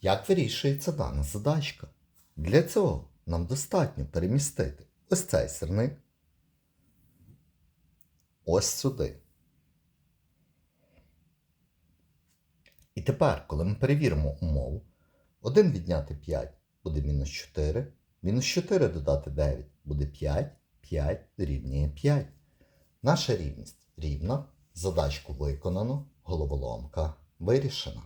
Як вирішується дана задачка? Для цього нам достатньо перемістити ось цей сирник ось сюди. І тепер, коли ми перевіримо умову, 1 відняти 5 буде мінус 4, мінус 4 додати 9 буде 5, 5 дорівнює 5. Наша рівність рівна, задачку виконано, головоломка вирішена.